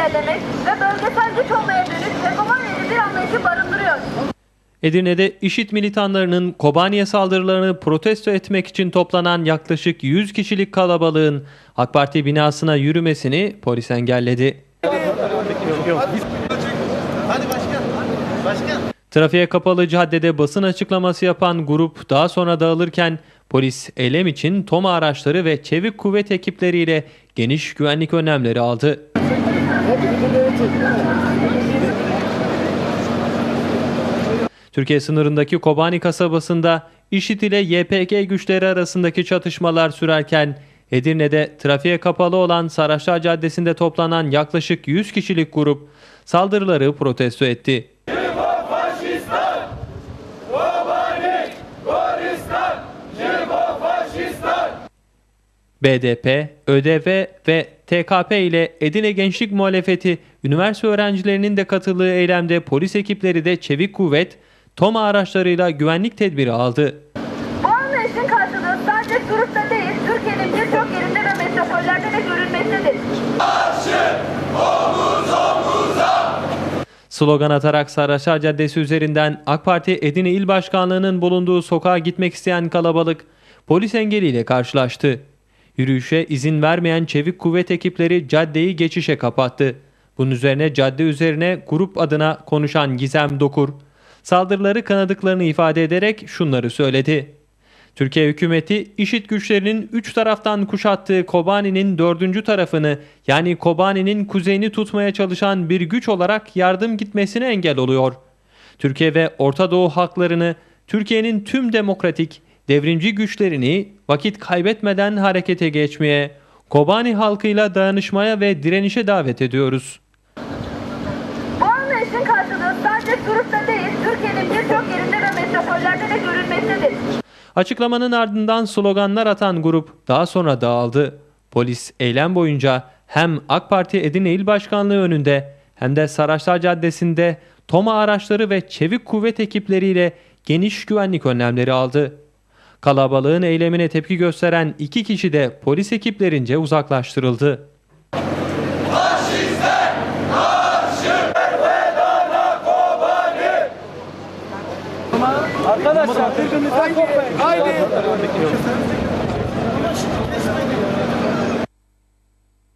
engellemek ve bölgesel güç olmaya dönük hegemonyacı bir anlayışı barındırıyor. Edirne'de IŞİD militanlarının Kobani'ye saldırılarını protesto etmek için toplanan yaklaşık 100 kişilik kalabalığın AK Parti binasına yürümesini polis engelledi. Trafiğe kapalı caddede basın açıklaması yapan grup daha sonra dağılırken polis eylem için TOMA araçları ve çevik kuvvet ekipleriyle geniş güvenlik önlemleri aldı. Türkiye sınırındaki Kobani kasabasında IŞİD ile YPG güçleri arasındaki çatışmalar sürerken Edirne'de trafiğe kapalı olan Saraçlar Caddesi'nde toplanan yaklaşık 100 kişilik grup saldırıları protesto etti. BDP, ÖDV ve TKP ile Edirne Gençlik Muhalefeti, üniversite öğrencilerinin de katıldığı eylemde polis ekipleri de çevik kuvvet, TOMA araçlarıyla güvenlik tedbiri aldı. Bu anlayışın karşılığı sadece Surut'ta değil, Türkiye'nin birçok yerinde ve metropollerde de görülmektedir. Slogan atarak Saraçhane Caddesi üzerinden AK Parti Edirne İl Başkanlığı'nın bulunduğu sokağa gitmek isteyen kalabalık polis engeliyle karşılaştı. Yürüyüşe izin vermeyen çevik kuvvet ekipleri caddeyi geçişe kapattı. Bunun üzerine cadde üzerine grup adına konuşan Gizem Dokur, saldırıları kınadıklarını ifade ederek şunları söyledi. Türkiye hükümeti IŞİD güçlerinin üç taraftan kuşattığı Kobani'nin dördüncü tarafını yani Kobani'nin kuzeyini tutmaya çalışan bir güç olarak yardım gitmesine engel oluyor. Türkiye ve Orta Doğu halklarını Türkiye'nin tüm demokratik, devrimci güçlerini vakit kaybetmeden harekete geçmeye, Kobani halkıyla dayanışmaya ve direnişe davet ediyoruz. Bu anlayışın karşılığı sadece Surut'ta değil, Türkiye'nin birçok yerinde ve metropollerde de görülmektedir. Açıklamanın ardından sloganlar atan grup daha sonra dağıldı. Polis eylem boyunca hem AK Parti Edirne İl Başkanlığı önünde hem de Saraçlar Caddesi'nde TOMA araçları ve çevik kuvvet ekipleriyle geniş güvenlik önlemleri aldı. Kalabalığın eylemine tepki gösteren iki kişi de polis ekiplerince uzaklaştırıldı. Arkadaşlar birbirimizden kopmayın. Haydi.